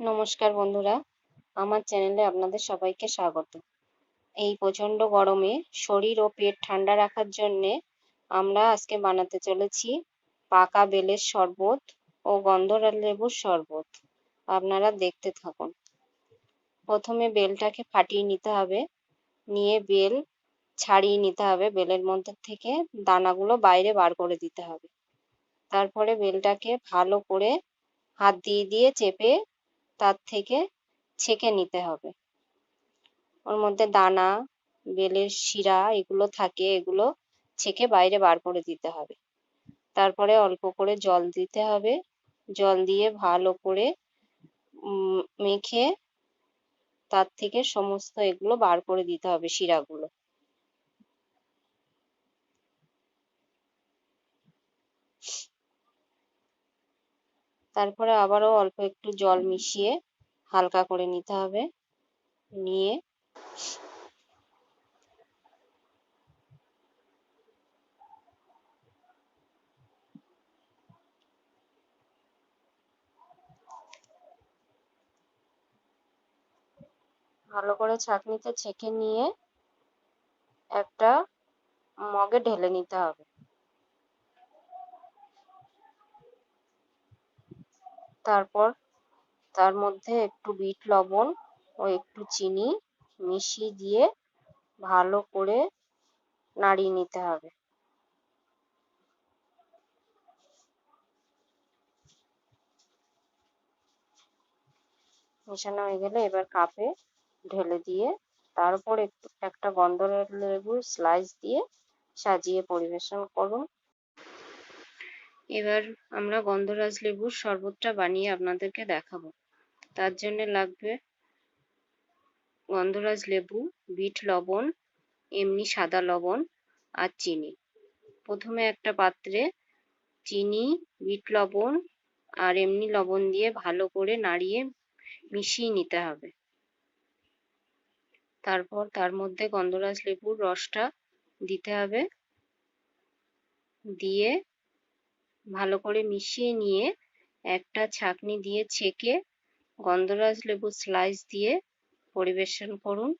নমস্কার বন্ধুরা, আমার চ্যানেলে আপনাদের সবাইকে স্বাগত। এই প্রচণ্ড গরমে শরীর ও পেট ঠান্ডা রাখার জন্যে আমরা আজকে বানাতে চলেছি পাকা বেলের শরবত ও গন্ধরাজ লেবুর শরবত। আপনারা দেখতে থাকুন। প্রথমে বেলটাকে ফাটিয়ে নিতে হবে। নিয়ে বেল ছাড়িয়ে নিতে হবে। বেলের মধ্যে থেকে দানাগুলো বাইরে বার করে দিতে হবে। তারপরে বেলটাকে ভালো করে হাত দিয়ে দিয়ে চেপে তার থেকে ছেঁকে নিতে হবে। ওর মধ্যে দানা, বেলের শিরা এগুলো থাকে, এগুলো ছেঁকে বাইরে বার করে দিতে হবে। তারপরে অল্প করে জল দিতে হবে। জল দিয়ে ভালো করে মেখে তার থেকে সমস্ত এগুলো বার করে দিতে হবে শিরাগুলো। তারপরে আবারও অল্প একটু জল মিশিয়ে হালকা করে নিতে হবে। নিয়ে ভালো করে ছাঁকনিতে ছেঁকে নিয়ে একটা মগে ঢেলে নিতে হবে। তারপর তার মধ্যে একটু বিট লবণ ও একটু চিনি মিশিয়ে দিয়ে ভালো করে নাড়িয়ে নিতে হবে। মেশানো হয়ে গেলে এবার কাপে ঢেলে দিয়ে তার উপর একটু একটা গন্ধরাজ লেবুর স্লাইস দিয়ে সাজিয়ে পরিবেশন করুন। এবার আমরা গন্ধরাজ লেবুর শরবতটা বানিয়ে আপনাদেরকে দেখাবো। তার জন্য লাগবে গন্ধরাজ লেবু, বিট লবণ, এমনি সাদা লবণ আর চিনি। প্রথমে একটা পাত্রে চিনি, বিট লবণ আর এমনি লবণ দিয়ে ভালো করে নাড়িয়ে মিশিয়ে নিতে হবে। তারপর তার মধ্যে গন্ধরাজ লেবুর রসটা দিতে হবে। দিয়ে ভালো করে মিশিয়ে নিয়ে একটা ছাঁকনি দিয়ে ছেঁকে গন্ধরাজ লেবুর স্লাইস দিয়ে পরিবেশন করুন।